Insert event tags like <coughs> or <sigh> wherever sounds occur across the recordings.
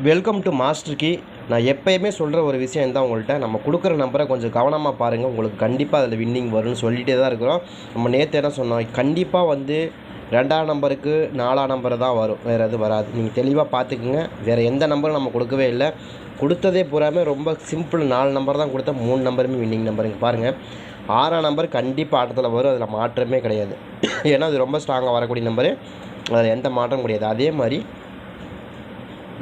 Welcome to master கி நான் எப்பயுமே சொல்கிற ஒரு விஷயம் தான் உங்கள்கிட்ட நம்ம கொடுக்குற நம்பரை கொஞ்சம் கவனமாக பாருங்கள் உங்களுக்கு கண்டிப்பாக அதில் வின்னிங் வரும்னு சொல்லிகிட்டே தான் இருக்கிறோம். நம்ம நேற்று என்ன சொன்னோம்? கண்டிப்பாக வந்து ரெண்டாம் நம்பருக்கு நாலாம் நம்பர் தான் வரும். வேறு எதுவும் வராது. நீங்கள் தெளிவாக பார்த்துக்குங்க வேறு எந்த நம்பரும் நம்ம கொடுக்கவே இல்லை. கொடுத்ததே பூராமே ரொம்ப சிம்பிள் நாலு நம்பர் தான் கொடுத்தா மூணு நம்பருமே வின்னிங் நம்பருங்க பாருங்கள் ஆறாம் நம்பர் கண்டிப்பாக ஆட்டத்தில் வரும். அதில் மாற்றமே கிடையாது. ஏன்னா அது ரொம்ப ஸ்ட்ராங்காக வரக்கூடிய நம்பரு அதில் எந்த மாற்றமும் கிடையாது. அதே மாதிரி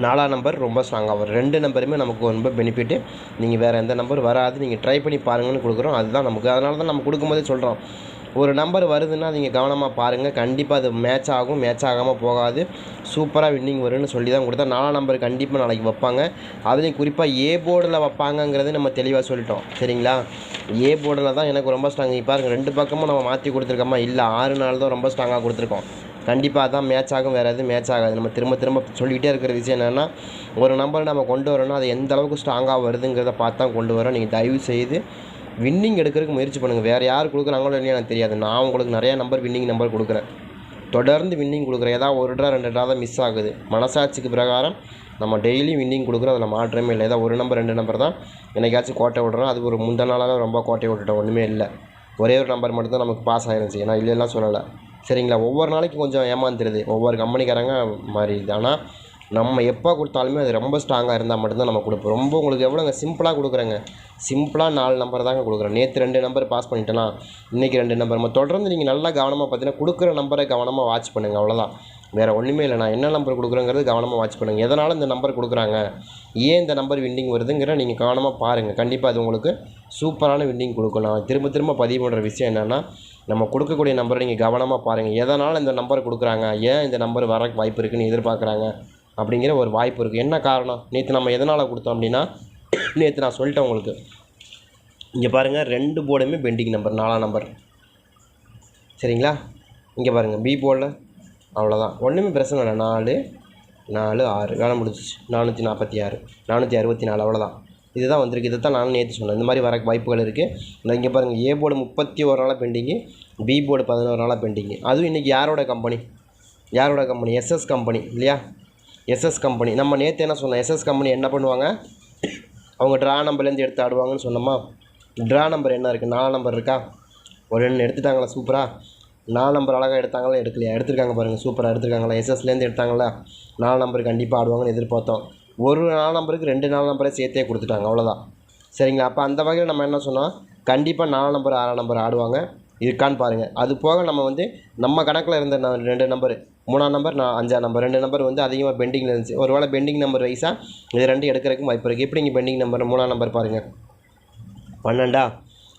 நாலாம் நம்பர் ரொம்ப ஸ்ட்ராங்காக வரும். ரெண்டு நம்பருமே நமக்கு ரொம்ப பெனிஃபிட்டு நீங்கள் வேறு எந்த நம்பர் வராது. நீங்கள் ட்ரை பண்ணி பாருங்கன்னு கொடுக்குறோம். அதுதான் நமக்கு. அதனால தான் நம்ம கொடுக்கும்போதே சொல்கிறோம் ஒரு நம்பர் வருதுன்னா நீங்கள் கவனமாக பாருங்கள் கண்டிப்பாக அது மேட்ச் ஆகும். மேட்ச் ஆகாமல் போகாது. சூப்பராக வின்னிங் வரும்னு சொல்லி தான் கொடுத்தா நாலாம் நம்பர் கண்டிப்பாக நாளைக்கு வைப்பாங்க. அதுலேயும் குறிப்பாக ஏ போர்டில் வைப்பாங்கங்கிறது நம்ம தெளிவாக சொல்லிட்டோம். சரிங்களா? ஏ போர்டில் தான் எனக்கு ரொம்ப ஸ்ட்ராங் பாருங்கள் ரெண்டு பக்கமும் நம்ம மாற்றி கொடுத்துருக்கோமா? இல்லை ஆறு நாள் தான் ரொம்ப ஸ்ட்ராங்காக கொடுத்துருக்கோம். கண்டிப்பாக அதான் மேட்ச் ஆகும் வேறு எதுவும் மேட்ச் ஆகாது. நம்ம திரும்ப திரும்ப சொல்லிக்கிட்டே இருக்கிற விஷயம் என்னென்னா ஒரு நம்பரை நம்ம கொண்டு வரணும் அது எந்த அளவுக்கு ஸ்ட்ராங்காக வருதுங்கிறத பார்த்து தான் கொண்டு வரோம். நீங்கள் தயவு செய்து வின்னிங் எடுக்கிறதுக்கு முயற்சி பண்ணுங்கள் வேறு யார் கொடுக்குறாங்களோ இல்லையா எனக்கு தெரியாது. நான் உங்களுக்கு நிறையா நம்பர் வின்னிங் நம்பர் கொடுக்குறேன். தொடர்ந்து வின்னிங் கொடுக்குறேன். ஏதாவது ஒரு ட்ரா ரெண்டு ட்ரா தான் மிஸ் ஆகுது. மனசாட்சிக்கு பிரகாரம் நம்ம டெய்லி வின்னிங் கொடுக்குறோம். அதில் மாற்றமே இல்லை. ஏதாவது ஒரு நம்பர் ரெண்டு நம்பர் தான் என்னைக்காச்சும் கோட்டை விடுறோம். அது ஒரு முந்த நாளாக ரொம்ப கோட்டை விட்டுட்டோம். ஒன்றுமே இல்லை. ஒரே ஒரு நம்பர் மட்டும்தான் நமக்கு பாஸ் ஆயிருந்துச்சு. ஏன்னா இல்லைலாம் சொல்லலை. சரிங்களா? ஒவ்வொரு நாளைக்கு கொஞ்சம் ஏமாந்துருது. ஒவ்வொரு கம்பெனிக்காரங்க மாறிடுது ஆனால் நம்ம எப்போ கொடுத்தாலுமே அது ரொம்ப ஸ்ட்ராங்காக இருந்தால் மட்டும்தான் நம்ம கொடுப்போம். ரொம்ப உங்களுக்கு எவ்வளோங்க சிம்பிளாக கொடுக்குறேங்க. சிம்பிளாக நாலு நம்பர் தாங்க கொடுக்குறேன். நேற்று ரெண்டு நம்பர் பாஸ் பண்ணிட்டலாம் இன்றைக்கி ரெண்டு நம்பர் நம்ம தொடர்ந்து நீங்கள் நல்லா கவனமாக பார்த்தீங்கன்னா கொடுக்குற நம்பரை கவனமாக வாட்ச் பண்ணுங்கள் அவ்வளோதான் வேறு ஒன்றுமே இல்லை. நான் என்ன நம்பர் கொடுக்குறேங்கிறது கவனமாக வாட்ச் பண்ணுங்கள் எதனால் இந்த நம்பர் கொடுக்குறாங்க? ஏன் இந்த நம்பர் வின்னிங் வருதுங்கிற நீங்கள் கவனமாக பாருங்கள் கண்டிப்பாக அது உங்களுக்கு சூப்பரான வின்னிங் கொடுக்கும். நான் திரும்ப திரும்ப பதிவு பண்ணுற விஷயம் என்னென்னா நம்ம கொடுக்கக்கூடிய நம்பரை நீங்கள் கவனமாக பாருங்கள் எதனால் இந்த நம்பர் கொடுக்குறாங்க? ஏன் இந்த நம்பர் வர வாய்ப்பு இருக்குன்னு எதிர்பார்க்குறாங்க? அப்படிங்கிற ஒரு வாய்ப்பு இருக்குது என்ன காரணம்? நேற்று நம்ம எதனால் கொடுத்தோம் அப்படின்னா நேற்று நான் சொல்லிட்டேன் உங்களுக்கு. இங்கே பாருங்கள் ரெண்டு போர்டுமே பெண்டிங் நம்பர் நாலாம் நம்பர் சரிங்களா? இங்கே பாருங்கள் பி போர்டில் அவ்வளோதான் ஒன்றுமே பிரச்சனை இல்லை. நாலு நாலு ஆறு. வேலை முடிஞ்சிச்சு. நானூற்றி நாற்பத்தி ஆறு. நானூற்றி அறுபத்தி நாலு. அவ்வளோதான் இதுதான் வந்திருக்கு. இதை தான் நானும் நேற்று சொன்னேன். இந்த மாதிரி வர வாய்ப்புகள் இருக்குது இந்த இங்கே பாருங்கள் ஏ போர்டு முப்பத்தி ஒரு நாளாக பெண்டிங்கு பி போர்டு பதினோரு நாளாக பெண்டிங்கு அதுவும் இன்றைக்கி யாரோட கம்பெனி யாரோட கம்பெனி எஸ்எஸ் கம்பெனி இல்லையா? எஸ்எஸ் கம்பெனி நம்ம நேற்று என்ன சொன்னோம்? எஸ்எஸ் கம்பெனி என்ன பண்ணுவாங்க? அவங்க ட்ரா நம்பர்லேருந்து எடுத்து ஆடுவாங்கன்னு சொன்னோமா? ட்ரா நம்பர் என்ன இருக்குது நாலு நம்பர் இருக்கா? ஒரு ரெண்டு எடுத்துட்டாங்களா? சூப்பராக நாலு நம்பர் அழகாக எடுத்தாங்களா? எடுக்கலையா? எடுத்திருக்காங்க பாருங்கள் சூப்பராக எடுத்திருக்காங்களா? எஸ்எஸ்லேருந்து எடுத்தாங்களா? நாலு நம்பர் கண்டிப்பாக ஆடுவாங்கன்னு எதிர்பார்த்தோம். ஒரு நாலு நம்பருக்கு ரெண்டு நாலு நம்பரே சேர்த்தே கொடுத்துட்டாங்க அவ்வளோதான் சரிங்களா? அப்போ அந்த வகையில் நம்ம என்ன சொன்னால் கண்டிப்பாக நாலு நம்பர் ஆறாம் நம்பர் ஆடுவாங்க. இருக்கான்னு பாருங்கள் அது போக நம்ம வந்து நம்ம கணக்கில் இருந்த ரெண்டு நம்பர் மூணாம் நம்பர் நான் அஞ்சாம் நம்பர் ரெண்டு நம்பர் வந்து அதிகமாக பெண்டிங்கில் இருந்துச்சு. ஒரு வேளை பெண்டிங் நம்பர் வைஸாக இது ரெண்டு எடுக்கிறதுக்கும் வாய்ப்பு இருக்குது எப்படிங்க பெண்டிங் நம்பர் மூணாம் நம்பர் பாருங்கள் பன்னெண்டா?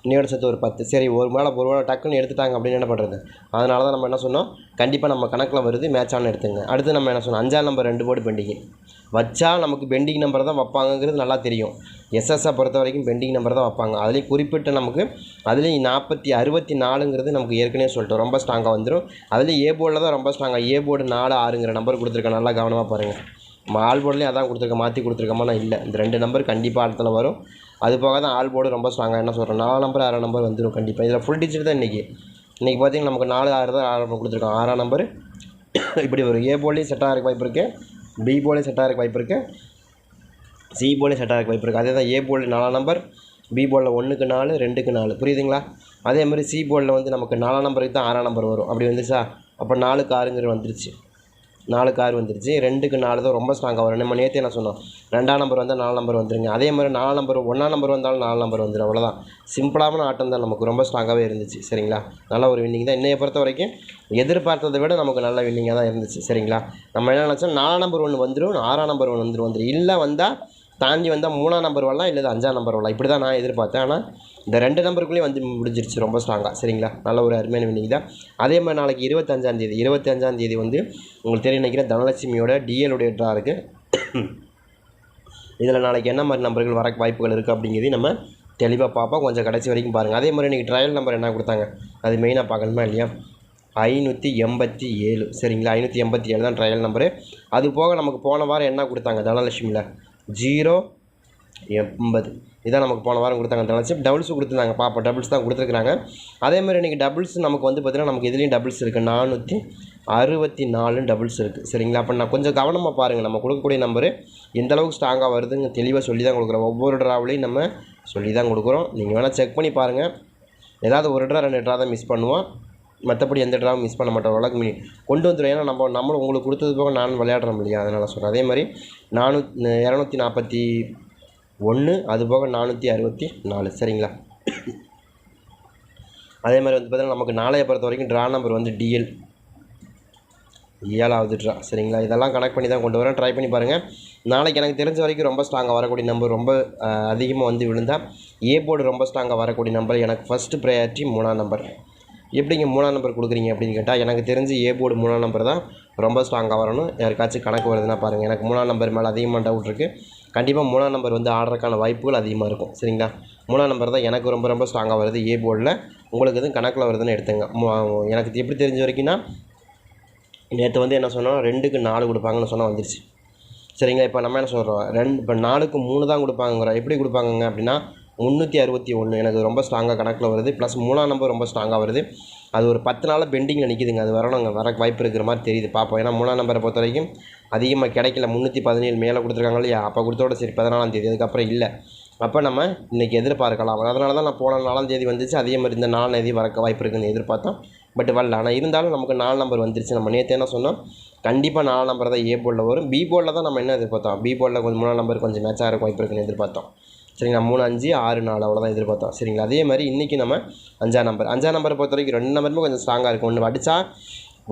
இன்னையோட சேர்த்து ஒரு பத்து சரி ஒரு மேலே ஒரு மேலே டக்குன்னு எடுத்துட்டாங்க அப்படின்னு என்ன பண்ணுறது அதனால தான் நம்ம என்ன சொன்னோம்? கண்டிப்பாக நம்ம கணக்கில் வருது மேட்சானு எடுத்துங்க. அடுத்து நம்ம என்ன சொன்னோம்? அஞ்சாம் நம்பர் ரெண்டு போர்டு பெண்டிங்கு வச்சா நமக்கு பெண்டிங் நம்பர் தான் வைப்பாங்கங்கிறது நல்லா தெரியும். எஸ்எஸ்ஸை பொறுத்த வரைக்கும் பெண்டிங் நம்பர் தான் வைப்பாங்க. அதுலேயும் குறிப்பிட்டு நமக்கு அதுலேயும் நாற்பத்தி அறுபத்தி நாலுங்கிறது நமக்கு ஏற்கனவே சொல்லிட்டோம். ரொம்ப ஸ்ட்ராங்காக வந்துடும் அதுலேயும் ஏ போர்டில் தான் ரொம்ப ஸ்ட்ராங்காக ஏ போர்டு நாலு ஆறுங்கிற நம்பர் கொடுத்துருக்கேன் நல்லா கவனமாக பாருங்கள் ஆல் போர்ட்லேயும் அதான் கொடுத்துருக்கேன் மாற்றி கொடுத்துருக்கோமா இல்லை. இந்த ரெண்டு நம்பர் கண்டிப்பாக இடத்துல வரும். அது போக தான் ஆல் போர்டு ரொம்ப ஸ்ட்ராங்காக என்ன சொல்கிறேன் நாலு நம்பர் ஆறாம் நம்பர் வந்துடும் கண்டிப்பாக இதில் ஃபுல் டிஜிட் தான் இன்றைக்கி இன்றைக்கி பார்த்தீங்கன்னா நமக்கு நாலு ஆறு தான் ஆறு நம்பர் கொடுத்துருக்கோம் ஆறாம் நம்பர் <coughs> இப்படி வரும். ஏ போலேயும் செட்டாக இருக்க வாய்ப்பு இருக்குது பி போலேயும் செட்டாக இருக்க வாய்ப்பு இருக்குது சி போலேயும் செட்டாக இருக்க வாய்ப்பு இருக்குது அதே தான் ஏ போர்டில் நாலாம் நம்பர் பி போலில் ஒன்றுக்கு நாலு ரெண்டுக்கு நாலு. புரியுதுங்களா? அதே மாதிரி சி போலில் வந்து நமக்கு நாலாம் நம்பருக்கு தான் ஆறாம் நம்பர் வரும். அப்படி வந்துச்சா? அப்போ நாலுக்கு ஆறுங்கிற வந்துருச்சு. நாலு ஆறு வந்துருச்சு. ரெண்டுக்கு நாலு தான் ரொம்ப ஸ்ட்ராங்காக வரும். நம்ம நேற்றே நான் சொன்னோம். ரெண்டாம் நம்பர் வந்தால் நாலு நம்பர் வந்துருங்க. அதே மாதிரி நாலு நம்பர் ஒன்றாம் நம்பர் வந்தாலும் நாலு நம்பர் வந்துடும் அவ்வளோதான் சிம்பிளான ஆட்டம் தான் நமக்கு. ரொம்ப ஸ்ட்ராங்காகவே இருந்துச்சு. சரிங்களா? நல்ல ஒரு வின்னிங் தான். இன்னைய பொறுத்த வரைக்கும் எதிர்பார்த்ததை விட நமக்கு நல்ல வின்னிங்காக தான் இருந்துச்சு. சரிங்களா? நம்ம என்ன நினச்சோம்? நாலாம் நம்பர் ஒன்று வந்துடும் ஆறாம் நம்பர் ஒன்று வந்துடும் வந்துடும் இல்லை வந்தால் தாண்டி வந்தால் மூணாம் நம்பர் வரலாம் இல்லை அஞ்சாம் நம்பர் வரலாம் இப்படி தான் நான் எதிர்பார்த்தேன். ஆனால் இந்த ரெண்டு நம்பருக்குள்ளேயே வந்து முடிஞ்சிருச்சு ரொம்ப ஸ்ட்ராங்காக சரிங்களா? நல்ல ஒரு அருமையான வின்னிங் தான். அதே மாதிரி நாளைக்கு இருபத்தஞ்சாந்தேதி இருபத்தஞ்சாந்தேதி வந்து உங்களுக்கு தெரிய நினைக்கிறேன் தனலட்சுமியோட டிஎலுடைய ட்ரா இருக்குது இதில் நாளைக்கு என்ன மாதிரி நம்பர்கள் வர வாய்ப்புகள் இருக்குது அப்படிங்கிறதையும் நம்ம தெளிவாக பார்ப்போம். கொஞ்சம் கடைசி வரைக்கும் பாருங்கள் அதே மாதிரி இன்றைக்கி ட்ரையல் நம்பர் என்ன கொடுத்தாங்க? அது மெயினாக பார்க்கணுமா இல்லையா? ஐநூற்றி எண்பத்தி ஏழு. சரிங்களா? ஐநூற்றி எண்பத்தி ஏழு தான் ட்ரையல் நம்பரு அது போக நமக்கு போன வாரம் என்ன கொடுத்தாங்க தனலட்சுமியில்? ஜீரோ எண்பது. இதான் நமக்கு போன வாரம் கொடுத்தாங்க. டலர்ஷிப் டபுள்ஸ் கொடுத்துருந்தாங்க. பாப்பா டபுள்ஸ் தான் கொடுத்துருக்குறாங்க. அதே மாதிரி இன்றைக்கி டபுள்ஸ் நமக்கு வந்து பார்த்திங்கன்னா நமக்கு இதுலேயும் டபுள்ஸ் இருக்குது நானூற்றி அறுபத்தி நாலு டபுள்ஸ் இருக்குது சரிங்களா? அப்போ நான் கொஞ்சம் கவனமாக பாருங்கள் நம்ம கொடுக்கக்கூடிய நம்பரு எந்த அளவுக்கு ஸ்ட்ராங்காக வருதுங்க தெளிவாக சொல்லி தான் கொடுக்குறோம். ஒவ்வொரு ட்ராவிலையும் நம்ம சொல்லி தான் கொடுக்குறோம். நீங்கள் வேணால் செக் பண்ணி பாருங்கள் ஏதாவது ஒரு ட்ரா ரெண்டு ட்ரா தான் மிஸ் பண்ணுவோம். மற்றபடி எந்த ட்ராவும் மிஸ் பண்ண மாட்டோம். வழக்கு மினி கொண்டு வந்துடும் ஏன்னா நம்ம நம்மளும் உங்களுக்கு கொடுத்தது போக நான் விளையாடுறோம் இல்லையா? அதனால் சொல்கிறேன் அதே மாதிரி நானூ இரநூத்தி நாற்பத்தி ஒன்று அது போக நானூற்றி அறுபத்தி நாலு. சரிங்களா? அதே மாதிரி வந்து பார்த்தீங்கன்னா நமக்கு நாளைய பொறுத்த வரைக்கும் ட்ரா நம்பர் வந்து டிஎல் ஏழாவது ட்ரா சரிங்களா? இதெல்லாம் கனெக்ட் பண்ணி தான் கொண்டு வரேன். ட்ரை பண்ணி பாருங்கள் நாளைக்கு எனக்கு தெரிஞ்ச வரைக்கும் ரொம்ப ஸ்ட்ராங்காக வரக்கூடிய நம்பர் ரொம்ப அதிகமாக வந்து விழுந்தால் ஏ போர்டு ரொம்ப ஸ்ட்ராங்காக வரக்கூடிய நம்பர் எனக்கு ஃபஸ்ட்டு ப்ரையாரிட்டி மூணாம் நம்பர் எப்படிங்க மூணாம் நம்பர் கொடுக்குறீங்க அப்படின்னு கேட்டால் எனக்கு தெரிஞ்சு ஏ போர்டு மூணாம் நம்பர் தான் ரொம்ப ஸ்ட்ராங்காக வரணும். யாருக்காச்சும் கணக்கு வருதுன்னா பாருங்கள் எனக்கு மூணாம் நம்பர் மேலே அதிகமாக டவுட் இருக்குது கண்டிப்பாக மூணாம் நம்பர் வந்து ஆடுறதுக்கான வாய்ப்புகள் அதிகமாக இருக்கும். சரிங்களா? மூணாம் நம்பர் தான் எனக்கு ரொம்ப ரொம்ப ஸ்ட்ராங்காக வருது ஏ போர்டில் உங்களுக்கு எதுவும் கணக்கில் வருதுன்னு எடுத்துங்க. எனக்கு எப்படி தெரிஞ்ச வரைக்கும்னா நேற்று வந்து என்ன சொன்னோம்? ரெண்டுக்கு நாலு கொடுப்பாங்கன்னு சொன்னால் வந்துருச்சு. சரிங்களா? இப்போ நம்ம என்ன சொல்கிறோம் ரெண்டு இப்போ நாலுக்கு மூணு தான் கொடுப்பாங்கிறோம் எப்படி கொடுப்பாங்கங்க அப்படின்னா முந்நூற்றி அறுபத்தி ஒன்று. எனக்கு ரொம்ப ஸ்ட்ராங்காக கணக்கில் வருது. ப்ளஸ் மூணாம் நம்பர் ரொம்ப ஸ்ட்ராங்காக வருது. அது ஒரு பத்து நாளாக பெண்டிங்கில் நிற்கிதுங்க அது வரணுங்க. வர வாய்ப்பு இருக்கிற மாதிரி தெரியுது. பார்ப்போம் ஏன்னா மூணாம் நம்பரை பொறுத்த வரைக்கும் அதிகமாக கிடைக்கல. முந்நூற்றி பதினேழு மேலே கொடுத்துருக்காங்க இல்லையா அப்போ கொடுத்தோட சரி பதினாலாம் தேதி. அதுக்கப்புறம் இல்லை. அப்போ நம்ம இன்றைக்கி எதிர்பார்க்கலாம். அதனால தான் நான் போன நாலாம் தேதி வந்துச்சு. அதே மாதிரி இந்த நாலாம் தேதி வரக்க வாய்ப்பு இருக்குன்னு எதிர்பார்த்தோம். பட் வரல. ஆனால் இருந்தாலும் நமக்கு நாலு நம்பர் வந்துருச்சு. நம்ம நேற்று என்ன சொன்னோம்? கண்டிப்பாக நாலு நம்பர் தான் ஏ போர்டில் வரும். பி போர்டில் தான் நம்ம என்ன எதிர்பார்த்தோம்? பி போர்டில் கொஞ்சம் மூணாம் நம்பர் கொஞ்சம் மேட்சாக இருக்கும் வாய்ப்பு இருக்குன்னு எதிர்பார்த்தோம். சரிங்களா? மூணு அஞ்சு ஆறு நாலு அவ்வளோதான் எதிர்பார்த்தோம். சரிங்களா? அதே மாதிரி இன்றைக்கி நம்ம அஞ்சாம் நம்பர் அஞ்சாம் நம்பரை பொறுத்த வரைக்கும் ரெண்டு நம்பருமே கொஞ்சம் ஸ்ட்ராங்காக இருக்கும். ஒன்று அடித்தா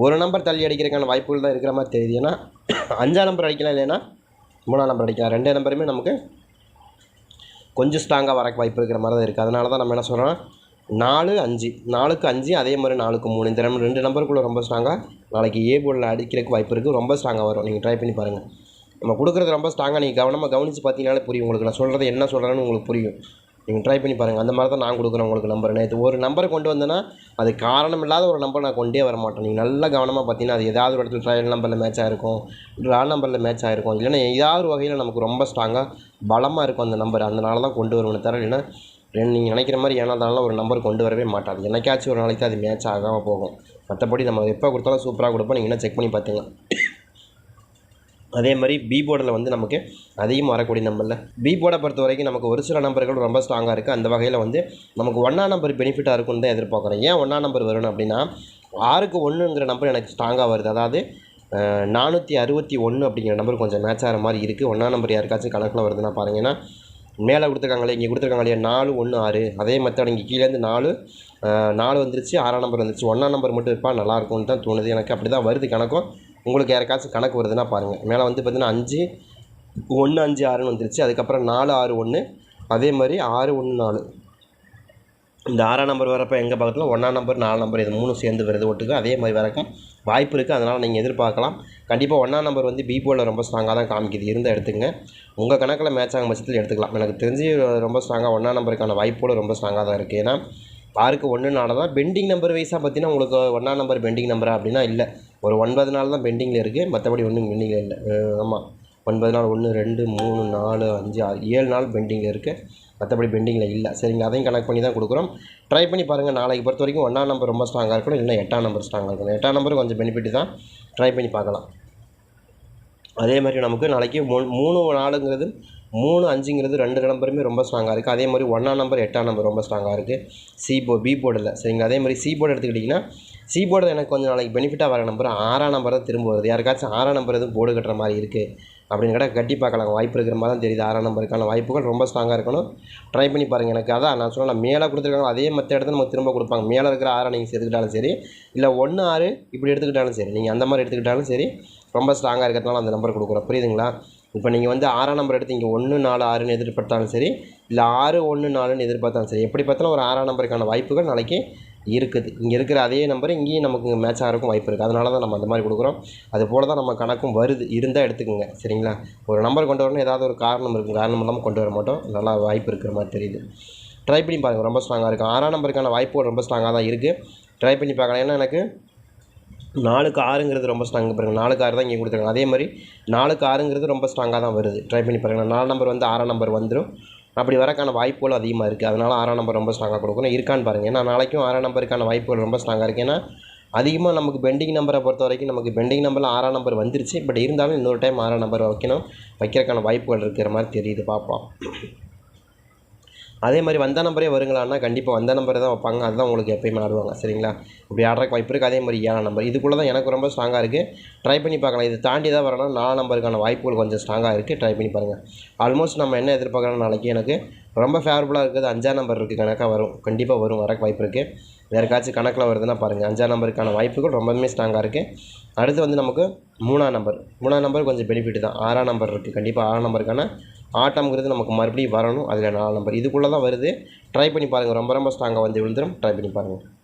ஒரு நம்பர் தள்ளி அடிக்கிறதுக்கான வாய்ப்புகள் தான் இருக்கிற மாதிரி தெரியுது. ஏன்னா அஞ்சாம் நம்பர் அடிக்கலாம் இல்லைன்னா மூணாம் நம்பர் அடிக்கலாம். ரெண்டே நம்பருமே நமக்கு கொஞ்சம் ஸ்ட்ராங்காக வரக்கு வாய்ப்பு இருக்கிற மாதிரி தான் இருக்குது அதனால தான் நம்ம என்ன சொல்கிறோம் நாலு அஞ்சு. நாலுக்கு அஞ்சு அதே மாதிரி நாலுக்கு மூணு. இந்த ரெண்டு ரெண்டு நம்பருக்குள்ளே ரொம்ப ஸ்ட்ராங்காக நாளைக்கு ஏ போர்டில் அடிக்கிறதுக்கு வாய்ப்பு இருக்குது ரொம்ப ஸ்ட்ராங்காக வரும். நீங்கள் ட்ரை பண்ணி பாருங்கள் நம்ம கொடுக்குறது ரொம்ப ஸ்ட்ராங்காக நீங்கள் கவனமாக கவனித்து பார்த்தீங்கனாலே புரியும். உங்களுக்கு நான் சொல்கிறது என்ன சொல்கிறேன்னு உங்களுக்கு புரியும். நீங்கள் ட்ரை பண்ணி பாருங்கள் அந்த மாதிரி தான் நான் கொடுக்குறேன் உங்களுக்கு நம்பர் நேற்று ஒரு நம்பரை கொண்டு வந்தேன்னா அது காரணம் இல்லாத ஒரு நம்பர் நான் கொண்டே வர மாட்டேன். நீங்கள் நல்லா கவனமாக பார்த்தீங்கன்னா அது ஏதாவது ஒரு இடத்துல ட்ரையல் நம்பரில் மேட்ச் ஆகிருக்கும் ட்ரா நம்பரில் மேட்ச் ஆகிருக்கும் இல்லைன்னா ஏதாவது ஒரு வகையில் நமக்கு ரொம்ப ஸ்ட்ராங்காக பலமாக இருக்கும் அந்த நம்பர் அதனால தான் கொண்டு வருவேன் தர இல்லைன்னா ரெண்டு நீங்கள் நினைக்கிற மாதிரி ஏனாதாலும் ஒரு நம்பர் கொண்டு வரவே மாட்டாது. என்னைக்காச்சும் ஒரு நாளைக்கு அது மேட்ச் ஆகாமல் போகும். மற்றபடி நம்ம எப்போ கொடுத்தாலும் சூப்பராக கொடுப்போம். நீங்கள் என்ன செக் பண்ணி பார்த்துங்க அதே மாதிரி பி போர்டில் வந்து நமக்கு அதிகமாக வரக்கூடிய நம்பரில் பி போர்டை பொறுத்த வரைக்கும் நமக்கு ஒரு சில நம்பர்கள் ரொம்ப ஸ்ட்ராங்காக இருக்குது அந்த வகையில் வந்து நமக்கு ஒன்றா நம்பர் பெனிஃபிட்டாக இருக்கும்னு தான் எதிர்பார்க்குறேன். ஏன் ஒன்றா நம்பர் வரணும் அப்படின்னா ஆறுக்கு ஒன்றுங்கிற நம்பர் எனக்கு ஸ்ட்ராங்காக வருது. அதாவது நானூற்றி அறுபத்தி ஒன்று அப்படிங்கிற நம்பர் கொஞ்சம் மேட்ச் ஆகிற மாதிரி இருக்குது ஒன்றா நம்பர் யாருக்காச்சும் கணக்கில் வருதுன்னா பாருங்க. ஏன்னா மேலே கொடுத்துருக்காங்களே இங்கே கொடுத்துருக்காங்க இல்லையா நாலு ஒன்று ஆறு. அதே மெத்தட் இங்கே கீழேருந்து நாலு நாலு வந்துருச்சு ஆறாம் நம்பர் வந்துருச்சு. ஒன்றாம் நம்பர் மட்டும் இருப்பா நல்லா இருக்கும்னு தான் தோணுது. எனக்கு அப்படி தான் வருது கணக்கும். உங்களுக்கு யாருக்காச்சும் கணக்கு வருதுன்னா பாருங்கள் மேலே வந்து பார்த்தீங்கன்னா அஞ்சு ஒன்று அஞ்சு ஆறுன்னு வந்துருச்சு. அதுக்கப்புறம் நாலு ஆறு ஒன்று அதே மாதிரி ஆறு ஒன்று நாலு. இந்த ஆறாம் நம்பர் வரப்போ எங்கள் பக்கத்தில்? ஒன்றாம் நம்பர் நாலு நம்பர் இது மூணும் சேர்ந்து வருது ஒட்டுக்கு. அதே மாதிரி வரக்கும் வாய்ப்பு இருக்குது அதனால் நீங்கள் எதிர்பார்க்கலாம். கண்டிப்பாக ஒன்றாம் நம்பர் வந்து பிபோவில் ரொம்ப ஸ்ட்ராங்காக தான் காமிக்குது. இருந்தால் எடுத்துங்க உங்கள் கணக்கில் மேட்ச் ஆகும் பட்சத்தில் எடுத்துக்கலாம். எனக்கு தெரிஞ்சு ரொம்ப ஸ்ட்ராங்காக ஒன்றாம் நம்பருக்கான வாய்ப்போடு ரொம்ப ஸ்ட்ராங்காக தான் இருக்குது ஏன்னா ஆறுக்கு ஒன்றுனால தான் பெண்டிங் நம்பர் வைஸாக பார்த்தீங்கன்னா உங்களுக்கு ஒன்றாம் நம்பர் பெண்டிங் நம்பரா அப்படின்னா இல்லை. ஒரு ஒன்பது நாள் தான் பெண்டிங்கில் இருக்குது மற்றபடி ஒன்றும் பெண்டிங்கில் இல்லை. ஆமாம் ஒன்பது நாள் ஒன்று ரெண்டு மூணு நாலு அஞ்சு ஆறு ஏழு நாள் பெண்டிங்கில் இருக்குது மற்றபடி பெண்டிங்கில் இல்லை. சரிங்க அதையும் கனெக்ட் பண்ணி தான் கொடுக்குறோம். ட்ரை பண்ணி பாருங்கள் நாளைக்கு பொறுத்த வரைக்கும் ஒன்றாம் நம்பர் ரொம்ப ஸ்ட்ராங்காக இருக்கணும். இல்லை எட்டாம் நம்பர் ஸ்ட்ராங்காக இருக்கணும். எட்டாம் நம்பர் கொஞ்சம் பெனிஃபிட் தான். ட்ரை பண்ணி பார்க்கலாம். அதே மாதிரி நமக்கு நாளைக்கு மூணு மூணு நாலுங்கிறது மூணு அஞ்சுங்கிறது ரெண்டு நம்பருமே ரொம்ப ஸ்ட்ராங்காக இருக்குது அதே மாதிரி ஒன்றாம் நம்பர் எட்டாம் நம்பர் ரொம்ப ஸ்ட்ராங்காக இருக்குது சி போ பி போர்டில் சரிங்களா அதே மாதிரி சி போர்டு எடுத்துக்கிட்டிங்கன்னா சி போர்டில் எனக்கு கொஞ்சம் நாளைக்கு பெனிஃபிட்டாக வர நம்பர் ஆறாம் நம்பர் தான் திரும்ப வருது. யாருக்காச்சும் ஆறாம் நம்பர் எதுவும் போர்டு கட்டுற மாதிரி இருக்குது அப்படின்னு கேட்டால் கட்டி பார்க்கலாம். வாய்ப்பு இருக்கிற மாதிரி தான் தெரியுது. ஆறாம் நம்பருக்கான வாய்ப்புகள் ரொம்ப ஸ்ட்ராங்காக இருக்கணும். ட்ரை பண்ணி பாருங்கள் எனக்கு. அதான் நான் சொன்னேன் மேலே கொடுத்துருக்காங்க அதே மற்ற இடத்துல நமக்கு திரும்ப கொடுப்பாங்க. மேலே இருக்கிற ஆறை நீங்கள் எடுத்துக்கிட்டாலும் சரி இல்லை ஒன்று ஆறு இப்படி எடுத்துக்கிட்டாலும் சரி நீங்கள் அந்த மாதிரி எடுத்துக்கிட்டாலும் சரி ரொம்ப ஸ்ட்ராங்காக இருக்கிறதுனால அந்த நம்பர் கொடுக்குறோம். புரியுதுங்களா? இப்போ நீங்கள் வந்து ஆறாம் நம்பர் எடுத்து இங்கே ஒன்று நாலு ஆறுன்னு எதிர்பார்த்தாலும் சரி இல்லை ஆறு ஒன்று நாலுன்னு எதிர்பார்த்தாலும் சரி எப்படி பார்த்தாலும் ஒரு ஆறாம் நம்பருக்கான வாய்ப்புகள் நாளைக்கு இருக்குது. இங்கே இருக்கிற அதே நம்பர் இங்கேயும் நமக்கு மேட்ச் ஆகிறக்கும் வாய்ப்பு இருக்குது அதனால தான் நம்ம அந்த மாதிரி கொடுக்குறோம். அது போல தான் நம்ம கணக்கும் வருது. இருந்தால் எடுத்துக்கோங்க. சரிங்களா? ஒரு நம்பர் கொண்டு வரணும் ஏதாவது ஒரு காரணம் இருக்கும் காரணம் இல்லாமல் கொண்டு வர மாட்டோம். நல்லா வாய்ப்பு இருக்கிற மாதிரி தெரியுது. ட்ரை பண்ணி பாருங்கள் ரொம்ப ஸ்ட்ராங்காக இருக்கும். ஆறாம் நம்பருக்கான வாய்ப்புகள் ரொம்ப ஸ்ட்ராங்காக தான் இருக்குது ட்ரை பண்ணி பார்க்கலாம். ஏன்னா எனக்கு நாலுக்கு ஆறுங்கிறது ரொம்ப ஸ்ட்ராங்காக பாருங்கள் நாலுக்கு ஆறு தான் இங்கே கொடுத்துருக்காங்க. அதே மாதிரி நாலுக்கு ஆறுங்கிறது ரொம்ப ஸ்ட்ராங்காக தான் வருது. ட்ரை பண்ணி பாருங்கள் நாலு நம்பர் வந்து ஆறாம் நம்பர் வந்துடும் அப்படி வரக்கான வாய்ப்புகள் அதிகமாக இருக்குது அதனால் ஆறாம் நம்பர் ரொம்ப ஸ்ட்ராங்காக கொடுக்கணும். இருக்கான்னு பாருங்கள் ஏன்னா நாளைக்கும் ஆறாம் நம்பருக்கான வாய்ப்புகள் ரொம்ப ஸ்ட்ராங்காக இருக்குது ஏன்னா அதிகமாக நமக்கு பெண்டிங் நம்பரை பொறுத்த வரைக்கும் நமக்கு பெண்டிங் நம்பரில் ஆறாம் நம்பர் வந்துருச்சு. பட் இருந்தாலும் இன்னொரு டைம் ஆறாம் நம்பர் வைக்கணும். வைக்கிறக்கான வாய்ப்புகள் இருக்கிற மாதிரி தெரியுது. பார்ப்போம். அதே மாதிரி வந்த நம்பரே வருங்களான்னா கண்டிப்பாக வந்த நம்பரை தான் வைப்பாங்க. அதுதான் உங்களுக்கு எப்பயுமே ஆடுவாங்க. சரிங்களா? இப்படி ஆடுறக்கு வாய்ப்பு இருக்குது அதே மாதிரி ஏழாம் நம்பர். இதுக்குள்ளே தான் எனக்கு ரொம்ப ஸ்ட்ராங்காக இருக்குது ட்ரை பண்ணி பார்க்கலாம். இது தாண்டி தான் வரணும் நாலாம் நம்பருக்கான வாய்ப்புகள் கொஞ்சம் ஸ்ட்ராங்காக இருக்குது ட்ரை பண்ணி பாருங்கள் ஆல்மோஸ்ட் நம்ம என்ன எதிர்பார்க்குறோம் நாளைக்கு எனக்கு ரொம்ப ஃபேவரபுளாக இருக்குது அஞ்சாம் நம்பர் இருக்குது கணக்காக வரும். கண்டிப்பாக வரும். வரக்கு வாய்ப்பு இருக்குது யாருக்காச்சும் கணக்கில் வருதுன்னா பாருங்கள் அஞ்சாம் நம்பருக்கான வாய்ப்புகள் ரொம்பவுமே ஸ்ட்ராங்காக இருக்குது அடுத்து வந்து நமக்கு மூணாம் நம்பர் மூணாம் நம்பர் கொஞ்சம் பெனிஃபிட் தான். ஆறாம் நம்பர் இருக்குது கண்டிப்பாக ஆறாம் நம்பருக்கான ஆட்டம்ங்கிறது நமக்கு மறுபடியும் வரணும். அதில் நாலு நம்பர் இதுக்குள்ளே தான் வருது. ட்ரை பண்ணி பாருங்கள் ரொம்ப ரொம்ப ஸ்ட்ராங்காக வந்து விழுந்துடும் ட்ரை பண்ணி பாருங்கள்